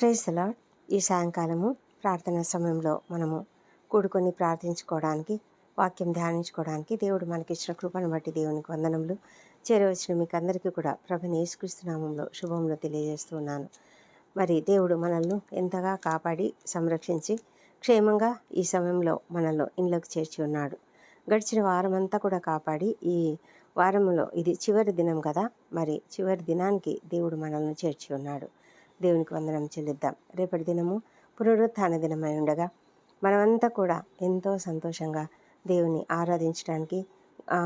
Praise అలాడ్ ఈ సాయంకాలము ప్రార్థన సమయంలో మనము కూడుకొని ప్రార్థించుకోవడానికి వాక్యం ధ్యానించుకోవడానికి దేవుడు మనకి ఇచ్చిన కృపను బట్టి దేవునికి వందనములు. చేరవచ్చిన మీకు అందరికీ కూడా ప్రభుని యేసుక్రీస్తు శుభంలో తెలియజేస్తున్నాను మరి దేవుడు మనల్ని ఎంతగా కాపాడి సంరక్షించి క్షేమంగా ఈ సమయంలో మనల్ని ఇంట్లోకి చేర్చి ఉన్నాడు. గడిచిన వారం అంతా కూడా కాపాడి ఈ వారంలో ఇది చివరి దినం కదా మరి చివరి దినానికి దేవుడు మనల్ని చేర్చి ఉన్నాడు. దేవునికి వందనం చెల్లిద్దాం. రేపటి దినము పునరుత్థాన దినమై ఉండగా మనమంతా కూడా ఎంతో సంతోషంగా దేవుని ఆరాధించడానికి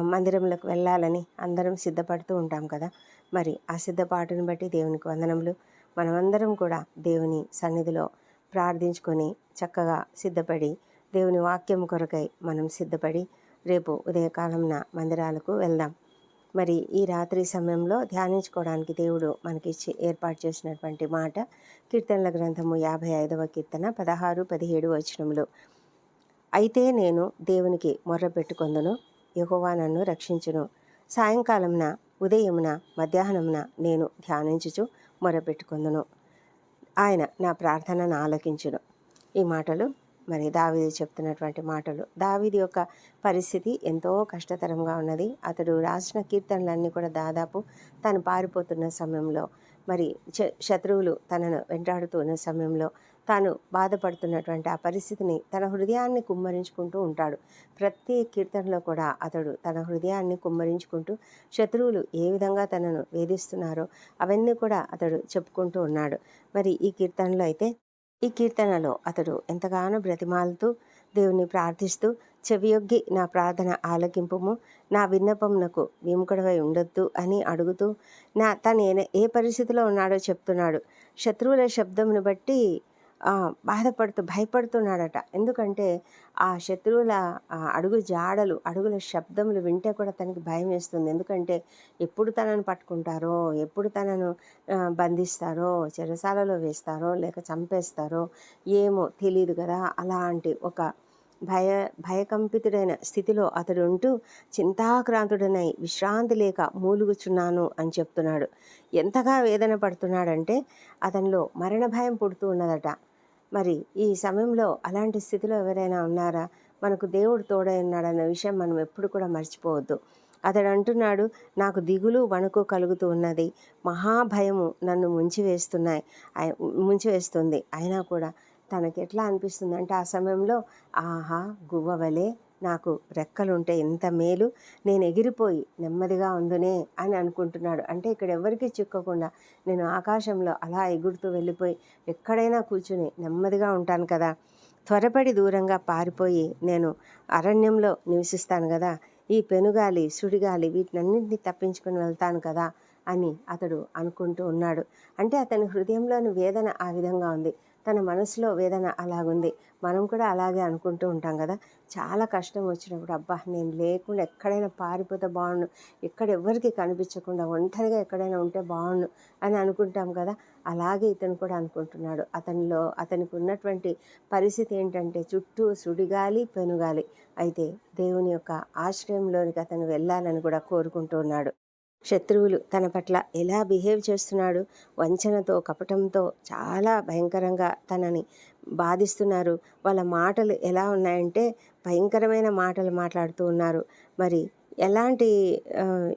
మందిరంలోకి వెళ్ళాలని అందరం సిద్ధపడుతూ ఉంటాం కదా. మరి ఆ సిద్ధపాటును బట్టి దేవునికి వందనములు. మనమందరం కూడా దేవుని సన్నిధిలో ప్రార్థించుకొని చక్కగా సిద్ధపడి దేవుని వాక్యం కొరకై మనం సిద్ధపడి రేపు ఉదయకాలంన మందిరాలకు వెళ్దాం. మరి ఈ రాత్రి సమయంలో ధ్యానించుకోవడానికి దేవుడు మనకిచ్చి ఏర్పాటు చేసినటువంటి మాట కీర్తనల గ్రంథము యాభై ఐదవ కీర్తన పదహారు పదిహేడు వచనములు. అయితే నేను దేవునికి మొర్ర పెట్టుకొందును యహోవా నన్ను రక్షించును. సాయంకాలంన ఉదయమున మధ్యాహ్నమున నేను ధ్యానించుచు మొరపెట్టుకొందును ఆయన నా ప్రార్థనను ఆలకించును. ఈ మాటలు మరి దావీది చెప్తున్నటువంటి మాటలు. దావీది యొక్క పరిస్థితి ఎంతో కష్టతరంగా ఉన్నది. అతడు రాసిన కీర్తనలన్నీ కూడా దాదాపు తను పారిపోతున్న సమయంలో మరి శ- శత్రువులు తనను వెంటాడుతున్న సమయంలో తాను బాధపడుతున్నటువంటి ఆ పరిస్థితిని తన హృదయాన్ని కుమ్మరించుకుంటూ ఉంటాడు. ప్రతి కీర్తనలో కూడా అతడు తన హృదయాన్ని కుమ్మరించుకుంటూ శత్రువులు ఏ విధంగా తనను వేధిస్తున్నారో అవన్నీ కూడా అతడు చెప్పుకుంటూ ఉన్నాడు. మరి ఈ కీర్తనలో అయితే ఈ కీర్తనలో అతడు ఎంతగానో బ్రతిమాలుతూ దేవుని ప్రార్థిస్తూ చెవియొగ్గి నా ప్రార్థన ఆలకింపుము నా విన్నపమునకు విముఖుడవై ఉండొద్దు అని అడుగుతూ నా తను ఏ- పరిస్థితిలో ఉన్నాడో చెప్తున్నాడు. శత్రువుల శబ్దమును బట్టి బాధపడుతూ భయపడుతున్నాడట. ఎందుకంటే ఆ శత్రువుల అడుగు జాడలు అడుగుల శబ్దములు వింటే కూడా తనకి భయం వేస్తుంది. ఎందుకంటే ఎప్పుడు తనను పట్టుకుంటారో ఎప్పుడు తనను బంధిస్తారో చెరసాలలో వేస్తారో లేక చంపేస్తారో ఏమో తెలియదు కదా. అలాంటి ఒక భయ భయకంపితుడైన స్థితిలో అతడు ఉంటూ చింతాక్రాంతుడనై విశ్రాంతి లేక మూలుగుచున్నాను అని చెప్తున్నాడు. ఎంతగా వేదన పడుతున్నాడంటే అతనిలో మరణ భయం పుడుతూ ఉన్నదట. మరి ఈ సమయంలో అలాంటి స్థితిలో ఎవరైనా ఉన్నారా? మనకు దేవుడు తోడై ఉన్నాడన్న విషయం మనం ఎప్పుడు కూడా మర్చిపోవద్దు. అతడు అంటున్నాడు నాకు దిగులు వణుకు కలుగుతూ ఉన్నది. మహాభయము నన్ను ముంచివేస్తున్నాయి ముంచివేస్తుంది. అయినా కూడా తనకి ఎట్లా అనిపిస్తుంది అంటే ఆ సమయంలో ఆహా గువ్వవలే నాకు రెక్కలుంటే ఎంత మేలు నేను ఎగిరిపోయి నెమ్మదిగా ఉందునే అని అనుకుంటున్నాడు. అంటే ఇక్కడ ఎవరికి చిక్కకుండా నేను ఆకాశంలో అలా ఎగురుతూ వెళ్ళిపోయి ఎక్కడైనా కూర్చుని నెమ్మదిగా ఉంటాను కదా త్వరపడి దూరంగా పారిపోయి నేను అరణ్యంలో నివసిస్తాను కదా ఈ పెనుగాలి సుడిగాలి వీటినన్నింటినీ తప్పించుకొని వెళ్తాను కదా అని అతడు అనుకుంటూ ఉన్నాడు. అంటే అతని హృదయంలోని వేదన ఆ విధంగా ఉంది. తన మనసులో వేదన అలాగుంది. మనం కూడా అలాగే అనుకుంటూ ఉంటాం కదా. చాలా కష్టం వచ్చినప్పుడు అబ్బా నేను లేకుండా ఎక్కడైనా పారిపోతే బాగుండు. ఎక్కడ ఎవరికి కనిపించకుండా ఒంటరిగా ఎక్కడైనా ఉంటే బాగుండు అని అనుకుంటాం కదా. అలాగే ఇతను కూడా అనుకుంటున్నాడు. అతనిలో అతనికి ఉన్నటువంటి పరిస్థితి ఏంటంటే చుట్టూ సుడిగాలి పెనుగాలి. అయితే దేవుని యొక్క ఆశ్రయంలోనికి అతను వెళ్ళాలని కూడా కోరుకుంటున్నాడు శత్రువులు తన పట్ల ఎలా బిహేవ్ చేస్తున్నాడు వంచనతో కపటంతో చాలా భయంకరంగా తనని బాధిస్తున్నారు. వాళ్ళ మాటలు ఎలా ఉన్నాయంటే భయంకరమైన మాటలు మాట్లాడుతూ ఉన్నారు. మరి ఎలాంటి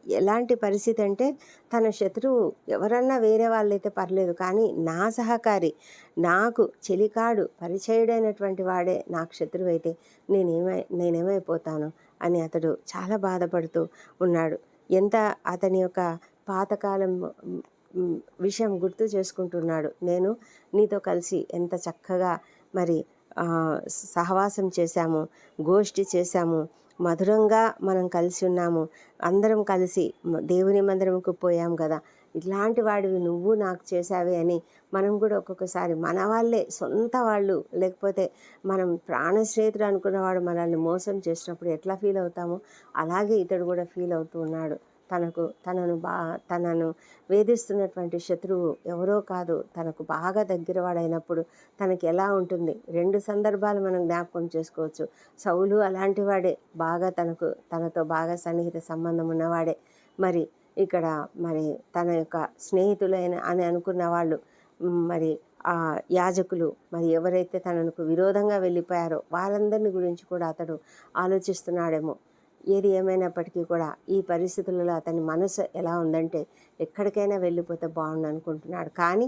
ఎలాంటి పరిస్థితి అంటే తన శత్రువు ఎవరన్నా వేరే వాళ్ళైతే పర్లేదు కానీ నా సహకారి నాకు చెలికాడు పరిచయుడైనటువంటి వాడే నాకు శత్రువు అయితే నేనేమై నేనేమైపోతాను అని అతడు చాలా బాధపడుతూ ఉన్నాడు. ఎంత అతని యొక్క పాతకాలం విషయం గుర్తు చేసుకుంటున్నాడు. నేను నీతో కలిసి ఎంత చక్కగా మరి సహవాసం చేశాము గోష్ఠి చేశాము మధురంగా మనం కలిసి ఉన్నాము అందరం కలిసి దేవుని మందిరంకు పోయాం కదా. ఇట్లాంటి వాడివి నువ్వు నాకు చేసావే అని మనం కూడా ఒక్కొక్కసారి మన వాళ్ళే సొంత వాళ్ళు. లేకపోతే మనం ప్రాణ స్నేహితుడు అనుకున్నవాడు మనల్ని మోసం చేసినప్పుడు ఎట్లా ఫీల్ అవుతామో అలాగే ఇతడు కూడా ఫీల్ అవుతూ ఉన్నాడు. తనకు తనను బా తనను వేధిస్తున్నటువంటి శత్రువు ఎవరో కాదు. తనకు బాగా దగ్గరవాడైనప్పుడు తనకి ఎలా ఉంటుంది? రెండు సందర్భాలు మనం జ్ఞాపకం చేసుకోవచ్చు. సౌలు అలాంటి వాడే. బాగా తనకు తనతో బాగా సన్నిహిత సంబంధం ఉన్నవాడే. మరి ఇక్కడ మరి తన యొక్క స్నేహితులైన అని అనుకున్న వాళ్ళు మరి ఆ యాజకులు మరి ఎవరైతే తనకు విరోధంగా వెళ్ళిపోయారో వారందరిని గురించి కూడా అతడు ఆలోచిస్తున్నాడేమో. ఏది ఏమైనప్పటికీ కూడా ఈ పరిస్థితులలో అతని మనసు ఎలా ఉందంటే ఎక్కడికైనా వెళ్ళిపోతే బాగుండు అనుకుంటున్నాడు. కానీ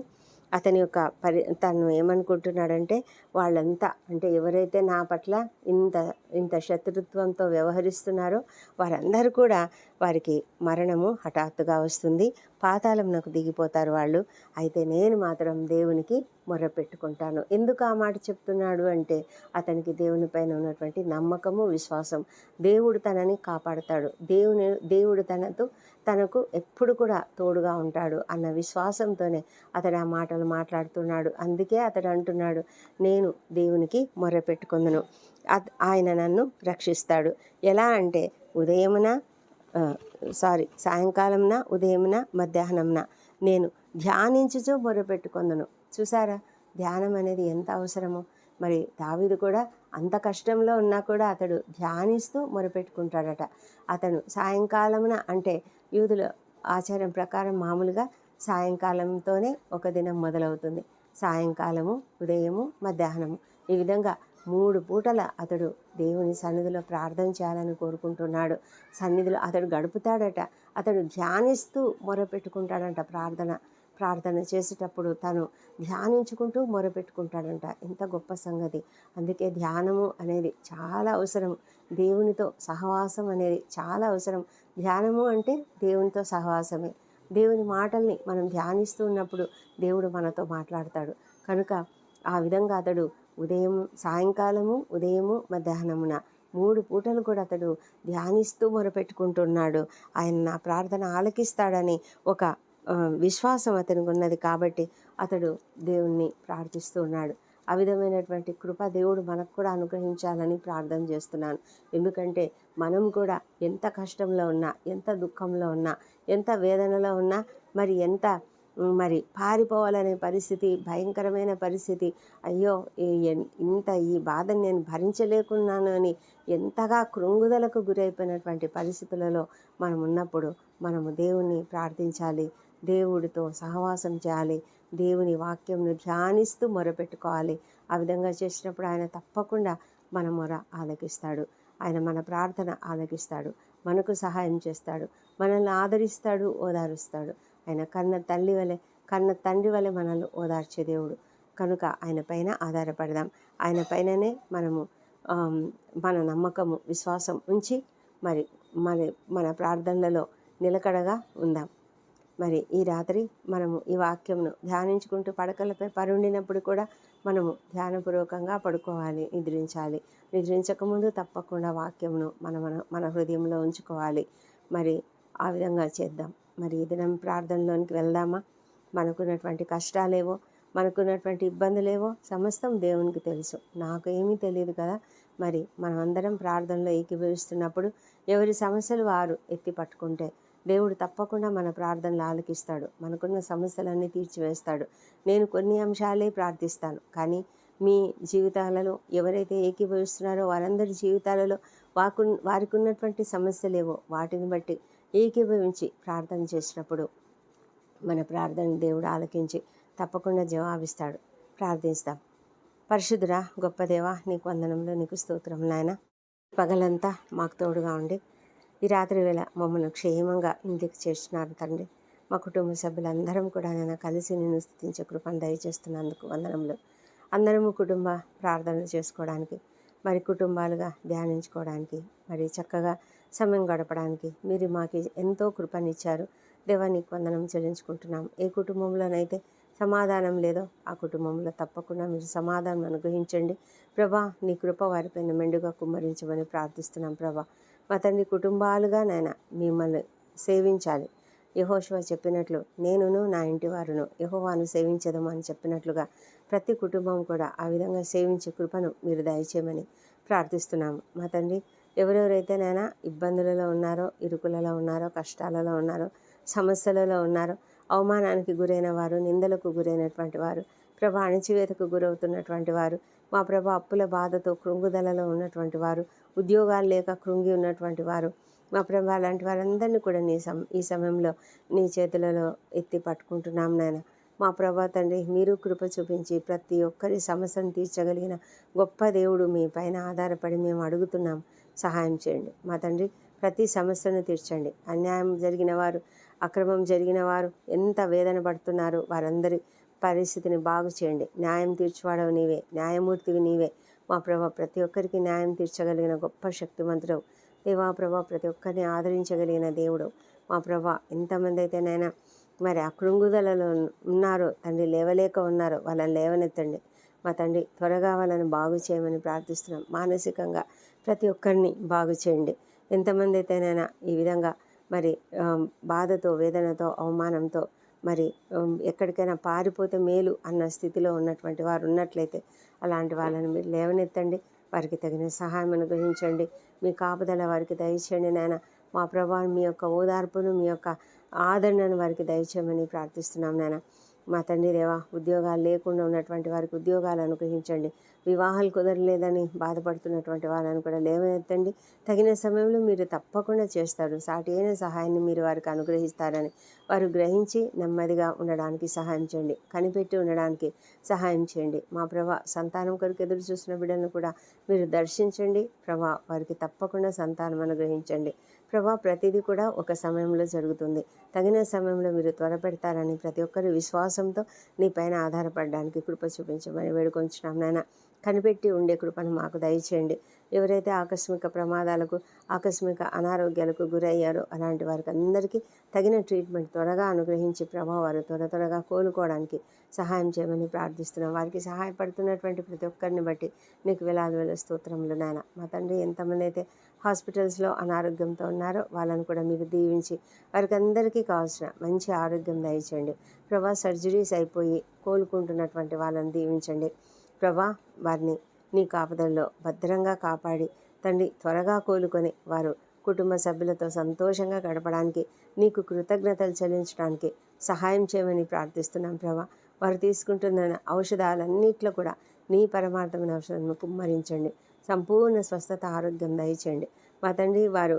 అతని యొక్క పరి తను ఏమనుకుంటున్నాడంటే వాళ్ళంతా అంటే ఎవరైతే నా పట్ల ఇంత ఇంత శత్రుత్వంతో వ్యవహరిస్తున్నారో వారందరూ కూడా వారికి మరణము హఠాత్తుగా వస్తుంది. పాతాళంనకు దిగిపోతారు వాళ్ళు. అయితే నేను మాత్రం దేవునికి మొరపెట్టుకుంటాను ఎందుకు ఆ మాట చెప్తున్నాడు అంటే అతనికి దేవుని పైన ఉన్నటువంటి నమ్మకము విశ్వాసం. దేవుడు తనని కాపాడుతాడు. దేవుని దేవుడు తనతో తనకు ఎప్పుడు కూడా తోడుగా ఉంటాడు అన్న విశ్వాసంతోనే అతడు ఆ మాటలు మాట్లాడుతున్నాడు. అందుకే అతడు అంటున్నాడు నేను దేవునికి మొర పెట్టుకుందను. ఆయన నన్ను రక్షిస్తాడు. ఎలా అంటే ఉదయమున సారీ సాయంకాలంన ఉదయమున మధ్యాహ్నంన. నేను ధ్యానించుచు మొరపెట్టుకుందను చూసారా ధ్యానం అనేది ఎంత అవసరమో. మరి దావిదు కూడా అంత కష్టంలో ఉన్నా కూడా అతడు ధ్యానిస్తూ మొరపెట్టుకుంటాడట అతను సాయంకాలమున అంటే యూదుల ఆచారం ప్రకారం మామూలుగా సాయంకాలంతోనే ఒక దినం మొదలవుతుంది. సాయంకాలము ఉదయము మధ్యాహ్నము. ఈ విధంగా మూడు పూటల అతడు దేవుని సన్నిధిలో ప్రార్థన చేయాలని కోరుకుంటున్నాడు. సన్నిధిలో అతడు గడుపుతాడట. అతడు ధ్యానిస్తూ మొరపెట్టుకుంటాడంట ప్రార్థన. ప్రార్థన చేసేటప్పుడు తను ధ్యానించుకుంటూ మొరపెట్టుకుంటాడంట. ఎంత గొప్ప సంగతి. అందుకే ధ్యానము అనేది చాలా అవసరం. దేవునితో సహవాసం అనేది చాలా అవసరం. ధ్యానము అంటే దేవునితో సహవాసమే. దేవుని మాటల్ని మనం ధ్యానిస్తూ ఉన్నప్పుడు దేవుడు మనతో మాట్లాడతాడు. కనుక ఆ విధంగా అతడు ఉదయం సాయంకాలము ఉదయము మధ్యాహ్నమున మూడు పూటలు కూడా అతడు ధ్యానిస్తూ మొరపెట్టుకుంటున్నాడు. ఆయన నా ప్రార్థన ఆలకిస్తాడని ఒక విశ్వాసం అతనికి ఉన్నది కాబట్టి అతడు దేవుణ్ణి ప్రార్థిస్తూ ఉన్నాడు. ఆ విధమైనటువంటి కృప దేవుడు మనకు కూడా అనుగ్రహించాలని ప్రార్థన చేస్తున్నాను. ఎందుకంటే మనం కూడా ఎంత కష్టంలో ఉన్నా ఎంత దుఃఖంలో ఉన్నా ఎంత వేదనలో ఉన్నా మరి ఎంత మరి పారిపోవాలనే పరిస్థితి భయంకరమైన పరిస్థితి. అయ్యో ఇంత ఈ బాధను నేను భరించలేకున్నాను అని ఎంతగా కృంగుదలకు గురైపోయినటువంటి పరిస్థితులలో మనం ఉన్నప్పుడు మనము దేవుణ్ణి ప్రార్థించాలి. దేవుడితో సహవాసం చేయాలి. దేవుని వాక్యంను ధ్యానిస్తూ మొరపెట్టుకోవాలి. ఆ విధంగా చేసినప్పుడు ఆయన తప్పకుండా మన మొర ఆలకిస్తాడు. ఆయన మన ప్రార్థన ఆలకిస్తాడు. మనకు సహాయం చేస్తాడు. మనల్ని ఆదరిస్తాడు ఓదారుస్తాడు. ఆయన కన్న తల్లి వలె కన్న తండ్రి వలె మనల్ని ఓదార్చే దేవుడు. కనుక ఆయన పైన ఆధారపడదాం. ఆయన పైననే మనము మన నమ్మకము విశ్వాసం ఉంచి మరి మన మన ప్రార్థనలలో నిలకడగా ఉందాం. మరి ఈ రాత్రి మనము ఈ వాక్యంను ధ్యానించుకుంటూ పడకలపై పరుండినప్పుడు కూడా మనము ధ్యానపూర్వకంగా పడుకోవాలి నిద్రించాలి. నిద్రించకముందు తప్పకుండా వాక్యమును మన మన మన హృదయంలో ఉంచుకోవాలి. మరి ఆ విధంగా చేద్దాం. మరి ఈ దినం ప్రార్థనలోనికి వెళ్దామా? మనకున్నటువంటి కష్టాలేవో మనకున్నటువంటి ఇబ్బందులేవో సమస్తం దేవునికి తెలుసు. నాకు ఏమీ తెలియదు కదా? మరి మనమందరం ప్రార్థనలో ఏకీభవిస్తున్నప్పుడు ఎవరి సమస్యలు వారు ఎత్తి పట్టుకుంటే దేవుడు తప్పకుండా మన ప్రార్థనలు ఆలకిస్తాడు. మనకున్న సమస్యలన్నీ తీర్చివేస్తాడు. నేను కొన్ని అంశాలే ప్రార్థిస్తాను. కానీ మీ జీవితాలలో ఎవరైతే ఏకీభవిస్తున్నారో వారందరి జీవితాలలో వాకు వారికి ఉన్నటువంటి సమస్యలేవో వాటిని బట్టి ఏకీభవించి ప్రార్థన చేసినప్పుడు మన ప్రార్థన దేవుడు ఆలకించి తప్పకుండా జవాబిస్తాడు. ప్రార్థిస్తాం. పరిశుద్ధురా గొప్ప దేవా నీకు వందనంలో నీకు స్తోత్రం నాయన. పగలంతా మాకు తోడుగా ఉండి ఈ రాత్రి వేళ మమ్మల్ని క్షేమంగా ఇంటికి చేర్చినారు తండ్రి. మా కుటుంబ సభ్యులందరం కూడా నేను కలిసి నిన్ను స్థుతించే కృపను దయచేస్తున్నందుకు వందనములు. అందరము కుటుంబ ప్రార్థనలు చేసుకోవడానికి మరి కుటుంబాలుగా ధ్యానించుకోవడానికి మరి చక్కగా సమయం గడపడానికి మీరు మాకు ఎంతో కృపనిచ్చారు. దేవానికి వందనం చెల్లించుకుంటున్నాం. ఏ కుటుంబంలోనైతే సమాధానం లేదో ఆ కుటుంబంలో తప్పకుండా మీరు సమాధానం అనుగ్రహించండి. ప్రభా నీ కృప వారిపైన మెండుగా కుమ్మరించమని ప్రార్థిస్తున్నాం ప్రభా. మా తండ్రి కుటుంబాలుగా నాయన మిమ్మల్ని సేవించాలి. యహోశివ చెప్పినట్లు నేనును నా ఇంటి వారును యహోవాను సేవించదము అని చెప్పినట్లుగా ప్రతి కుటుంబం కూడా ఆ విధంగా సేవించే కృపను మీరు దయచేయమని ప్రార్థిస్తున్నాము మా తండ్రి ఎవరెవరైతే నైనా ఇబ్బందులలో ఉన్నారో ఇరుకులలో ఉన్నారో కష్టాలలో ఉన్నారో సమస్యలలో ఉన్నారో అవమానానికి గురైన వారు నిందలకు గురైనటువంటి వారు ప్రభా అణచివేతకు గురవుతున్నటువంటి వారు మా ప్రభా అప్పుల బాధతో కృంగుదలలో ఉన్నటువంటి వారు ఉద్యోగాలు లేక కృంగి ఉన్నటువంటి వారు మా ప్రభా లాంటి వారందరినీ కూడా నీ సమ ఈ సమయంలో నీ చేతులలో ఎత్తి పట్టుకుంటున్నాం నాయన మా ప్రభా తండ్రి మీరు కృప చూపించి ప్రతి ఒక్కరి సమస్యను తీర్చగలిగిన గొప్ప దేవుడు మీ పైన ఆధారపడి మేము అడుగుతున్నాం. సహాయం చేయండి. మా తండ్రి ప్రతి సమస్యను తీర్చండి. అన్యాయం జరిగిన వారు అక్రమం జరిగిన వారు ఎంత వేదన పడుతున్నారు వారందరి పరిస్థితిని బాగు చేయండి. న్యాయం తీర్చువాడవు నీవే. న్యాయమూర్తివి నీవే. మా ప్రభా ప్రతి ఒక్కరికి న్యాయం తీర్చగలిగిన గొప్ప శక్తివంతుడవు దేవా ప్రభా ప్రతి ఒక్కరిని ఆదరించగలిగిన దేవుడు మా ప్రభా ఎంతమంది అయితే నైనా మరి ఆ కృంగుదలలో ఉన్నారో తండ్రి లేవలేక ఉన్నారో వాళ్ళని లేవనెత్తండి. మా తండ్రి త్వరగా వాళ్ళని బాగు చేయమని ప్రార్థిస్తున్నాం. మానసికంగా ప్రతి ఒక్కరిని బాగు చేయండి. ఎంతమంది అయితేనైనా ఈ విధంగా మరి బాధతో వేదనతో అవమానంతో మరి ఎక్కడికైనా పారిపోతే మేలు అన్న స్థితిలో ఉన్నటువంటి వారు ఉన్నట్లయితే అలాంటి వాళ్ళని మీరు లేవనెత్తండి. వారికి తగిన సహాయం అనుగ్రహించండి. మీ కాపుదల వారికి దయచేయండి నాయన. మా ప్రభావం మీ యొక్క ఓదార్పును మీ యొక్క ఆదరణను వారికి దయచేయమని ప్రార్థిస్తున్నాం నాయన. మా తండ్రి దేవా ఉద్యోగాలు లేకుండా ఉన్నటువంటి వారికి ఉద్యోగాలు అనుగ్రహించండి. వివాహాలు కుదరలేదని బాధపడుతున్నటువంటి వాళ్ళని కూడా లేవనెత్తండి. తగిన సమయంలో మీరు తప్పకుండా చేస్తారు. సాటి అయిన సహాయాన్ని మీరు వారికి అనుగ్రహిస్తారని వారు గ్రహించి నెమ్మదిగా ఉండడానికి సహాయం చేయండి. కనిపెట్టి ఉండడానికి సహాయం చేయండి. మా ప్రభా సంతానం కొరకు ఎదురు చూసిన బిడ్డలను కూడా మీరు దర్శించండి. ప్రభా వారికి తప్పకుండా సంతానం అనుగ్రహించండి. ప్రభా ప్రతిదీ కూడా ఒక సమయంలో జరుగుతుంది. తగిన సమయంలో మీరు త్వరపెడతారని ప్రతి ఒక్కరి విశ్వాసంతో నీ పైన ఆధారపడడానికి కృప చూపించమని వేడుకొంచున్నాం నాయన. కనిపెట్టి ఉండే కృపను మాకు దయచేయండి. ఎవరైతే ఆకస్మిక ప్రమాదాలకు ఆకస్మిక అనారోగ్యాలకు గురయ్యారో అలాంటి వారికి అందరికీ తగిన ట్రీట్మెంట్ త్వరగా అనుగ్రహించి ప్రభావ వారు త్వర త్వరగా కోలుకోవడానికి సహాయం చేయమని ప్రార్థిస్తున్నాం. వారికి సహాయపడుతున్నటువంటి ప్రతి ఒక్కరిని బట్టి నీకు వేలాది వేల స్తోత్రములు నాయన. మా తండ్రి ఎంతమంది అయితే హాస్పిటల్స్లో అనారోగ్యంతో ఉన్నారో వాళ్ళని కూడా మీరు దీవించి వారికి అందరికీ కావాల్సిన మంచి ఆరోగ్యం దయచేయండి. ప్రభా సర్జరీస్ అయిపోయి కోలుకుంటున్నటువంటి వాళ్ళని దీవించండి. ప్రభా వారిని నీ కాపుదల్లో భద్రంగా కాపాడి తండ్రి త్వరగా కోలుకొని వారు కుటుంబ సభ్యులతో సంతోషంగా గడపడానికి నీకు కృతజ్ఞతలు చెల్లించడానికి సహాయం చేయమని ప్రార్థిస్తున్నాం ప్రభా. వారు తీసుకుంటున్న ఔషధాలన్నిట్లో కూడా నీ పరమార్థమైన ఔషధాలను కుమ్మరించండి. సంపూర్ణ స్వస్థత ఆరోగ్యం దయచేయండి. మా తండ్రి వారు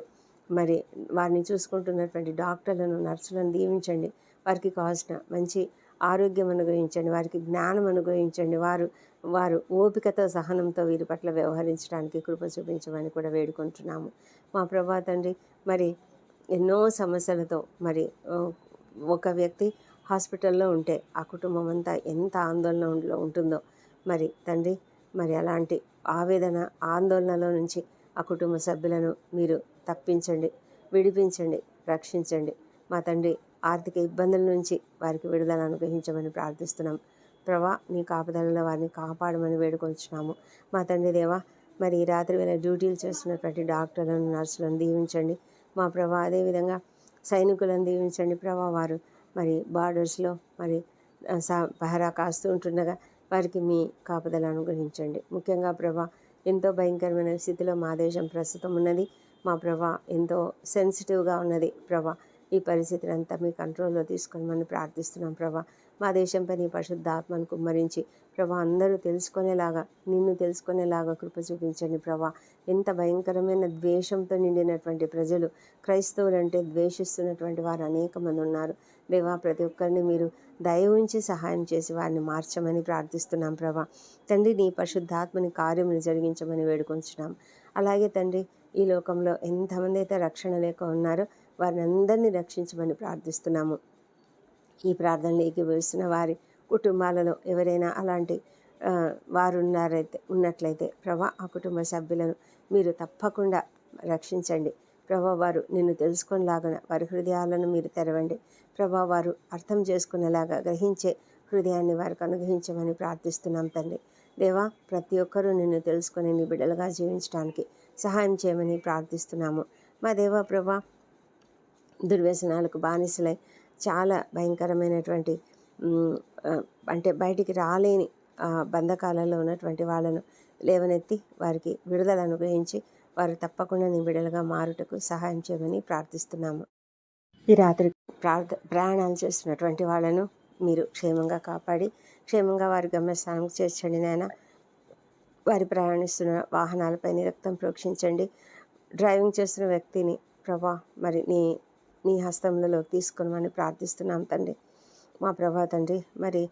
మరి వారిని చూసుకుంటున్నటువంటి డాక్టర్లను నర్సులను దీవించండి వారికి కావాల్సిన మంచి ఆరోగ్యం అనుగ్రహించండి వారికి జ్ఞానం అనుగ్రహించండి వారు వారు ఓపికతో సహనంతో వీరి పట్ల వ్యవహరించడానికి కృప చూపించమని కూడా వేడుకుంటున్నాము. మా ప్రభా తండ్రి మరి ఎన్నో సమస్యలతో మరి ఒక వ్యక్తి హాస్పిటల్లో ఉంటే ఆ కుటుంబం అంతా ఎంత ఆందోళనలో ఉంటుందో మరి తండ్రి మరి అలాంటి ఆవేదన ఆందోళనలో నుంచి ఆ కుటుంబ సభ్యులను మీరు తప్పించండి విడిపించండి రక్షించండి. మా తండ్రి ఆర్థిక ఇబ్బందుల నుంచి వారికి విడుదల అనుగ్రహించమని ప్రార్థిస్తున్నాం. ప్రభా నీ కాపుదలలో వారిని కాపాడమని వేడుకొంచున్నాము. మా తండ్రి దేవా మరి ఈ రాత్రి వేళ డ్యూటీలు చేస్తున్నటువంటి డాక్టర్లను నర్సులను దీవించండి. మా ప్రభా అదేవిధంగా సైనికులను దీవించండి. ప్రభా వారు మరి బార్డర్స్లో మరి పహరా కాస్తూ ఉంటుండగా వారికి మీ కాపుదల అనుగ్రహించండి. ముఖ్యంగా ప్రభా ఎంతో భయంకరమైన స్థితిలో మా దేశం ప్రస్తుతం ఉన్నది. మా ప్రభా ఎంతో సెన్సిటివ్గా ఉన్నది. ప్రభా ఈ పరిస్థితిని అంతా మీ కంట్రోల్లో తీసుకోమని ప్రార్థిస్తున్నాం ప్రభా. మా దేశంపై నీ పరిశుద్ధాత్మను కుమ్మరించి ప్రభా అందరూ తెలుసుకునేలాగా నిన్ను తెలుసుకునేలాగా కృప చూపించండి ప్రభా. ఎంత భయంకరమైన ద్వేషంతో నిండినటువంటి ప్రజలు క్రైస్తవులంటే ద్వేషిస్తున్నటువంటి వారు అనేక మంది ఉన్నారు. దేవా ప్రతి ఒక్కరిని మీరు దయ ఉంచి సహాయం చేసి వారిని మార్చమని ప్రార్థిస్తున్నాం ప్రభా. తండ్రి నీ పరిశుద్ధాత్మని కార్యములు జరిగించమని వేడుకొంచున్నాం. అలాగే తండ్రి ఈ లోకంలో ఎంతమంది అయితే రక్షణ లేక ఉన్నారో వారిని అందరినీ రక్షించమని ప్రార్థిస్తున్నాము. ఈ ప్రార్థనలు ఏకీభవిస్తున్న వారి కుటుంబాలలో ఎవరైనా అలాంటి వారు ఉన్నారైతే ఉన్నట్లయితే ప్రభా ఆ కుటుంబ సభ్యులను మీరు తప్పకుండా రక్షించండి. ప్రభా వారు నిన్ను తెలుసుకునేలాగా వారి హృదయాలను మీరు తెరవండి. ప్రభా వారు అర్థం చేసుకునేలాగా గ్రహించే హృదయాన్ని వారికి అనుగ్రహించమని ప్రార్థిస్తున్నాం తండ్రి. దేవా ప్రతి ఒక్కరూ నిన్ను తెలుసుకొని నీ బిడ్డలుగా జీవించడానికి సహాయం చేయమని ప్రార్థిస్తున్నాము. మా దేవా ప్రభా దుర్వ్యసనాలకు బానిసలై చాలా భయంకరమైనటువంటి అంటే బయటికి రాలేని బంధకాలలో ఉన్నటువంటి వాళ్ళను లేవనెత్తి వారికి విడుదల అనుగ్రహించి వారు తప్పకుండా నిబిడలుగా మారుటకు సహాయం చేయమని ప్రార్థిస్తున్నాము. ఈ రాత్రి ప్రార్థ ప్రయాణాలు చేస్తున్నటువంటి వాళ్ళను మీరు క్షేమంగా కాపాడి క్షేమంగా వారి గమ్యస్థానానికి చేర్చండి నాయన. వారి ప్రయాణిస్తున్న వాహనాలపై రక్తం ప్రోక్షించండి. డ్రైవింగ్ చేస్తున్న వ్యక్తిని ప్రభా మరి నీ నీ హస్తములలోకి తీసుకునమని ప్రార్థిస్తున్నాం తండ్రి. మా ప్రభా తండ్రి మరి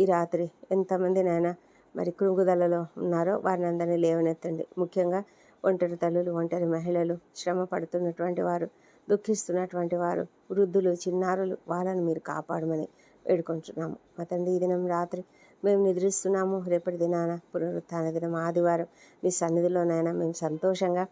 ఈ రాత్రి ఎంతమంది నాయన మరి కృంగుదలలో ఉన్నారో వారిని అందరినీ లేవనెత్తండి. ముఖ్యంగా ఒంటరి తల్లులు ఒంటరి మహిళలు శ్రమ పడుతున్నటువంటి వారు దుఃఖిస్తున్నటువంటి వారు వృద్ధులు చిన్నారులు వాళ్ళని మీరు కాపాడమని వేడుకుంటున్నాము. మా తండ్రి ఈ దినం రాత్రి మేము నిద్రిస్తున్నాము. రేపటి దినాన పునరుత్థాన దినం ఆదివారం మీ సన్నిధిలోనైనా మేము సంతోషంగా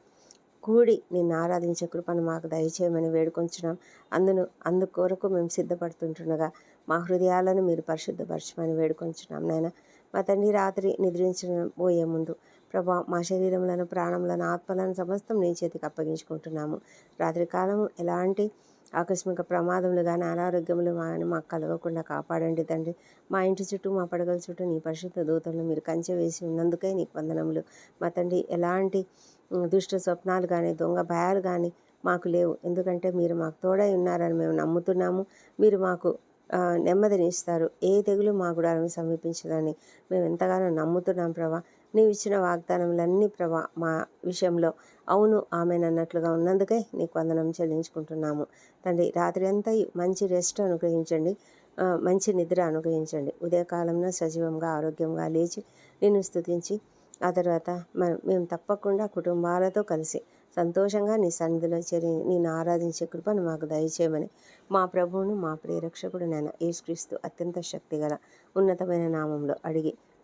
కూడి నిన్ను ఆరాధించే కృపను మాకు దయచేయమని వేడుకొంచున్నాం. అందును అందుకొరకు మేము సిద్ధపడుతుంటుండగా మా హృదయాలను మీరు పరిశుద్ధపరచమని వేడుకొంచున్నాం నాయన. మా తండ్రి రాత్రి నిద్రించిన పోయే ముందు ప్రభా మా శరీరంలోను ప్రాణంలోను ఆత్మలను సమస్తం నీ చేతికి అప్పగించుకుంటున్నాము. రాత్రికాలం ఎలాంటి ఆకస్మిక ప్రమాదములు కానీ అనారోగ్యములు కానీ మాకు కలగకుండా కాపాడండి తండ్రి. మా ఇంటి చుట్టూ మా పడగల చుట్టూ నీ పరిశుద్ధ దూతలను మీరు కంచె వేసి ఉన్నందుకే నీకు వందనములు. మా తండ్రి ఎలాంటి దుష్ట స్వప్నాలు కానీ దొంగ భయాలు కానీ మాకు లేవు. ఎందుకంటే మీరు మాకు తోడై ఉన్నారని మేము నమ్ముతున్నాము. మీరు మాకు నెమ్మదిని ఇస్తారు. ఏ తెగులు మా గుడారం సమీపించదని మేము ఎంతగానో నమ్ముతున్నాం ప్రభా. నీవు ఇచ్చిన వాగ్దానములన్నీ ప్రభా మా విషయంలో అవును ఆమెనన్నట్లుగా ఉన్నందుకే నీకు వందనం చెల్లించుకుంటున్నాము. తండ్రి రాత్రి అంతా మంచి రెస్ట్ అనుగ్రహించండి. మంచి నిద్ర అనుగ్రహించండి. ఉదయకాలంలో సజీవంగా ఆరోగ్యంగా లేచి నిన్ను స్థుతించి ఆ తర్వాత మ- మేము తప్పకుండా కుటుంబాలతో కలిసి సంతోషంగా నీ సన్నిధిలో చేరి నేను ఆరాధించే కృపను మాకు దయచేయమని మా ప్రభువును మా ప్రియరక్షకుడు నేను యేసుక్రీస్తు అత్యంత శక్తిగల ఉన్నతమైన నామంలో అడిగి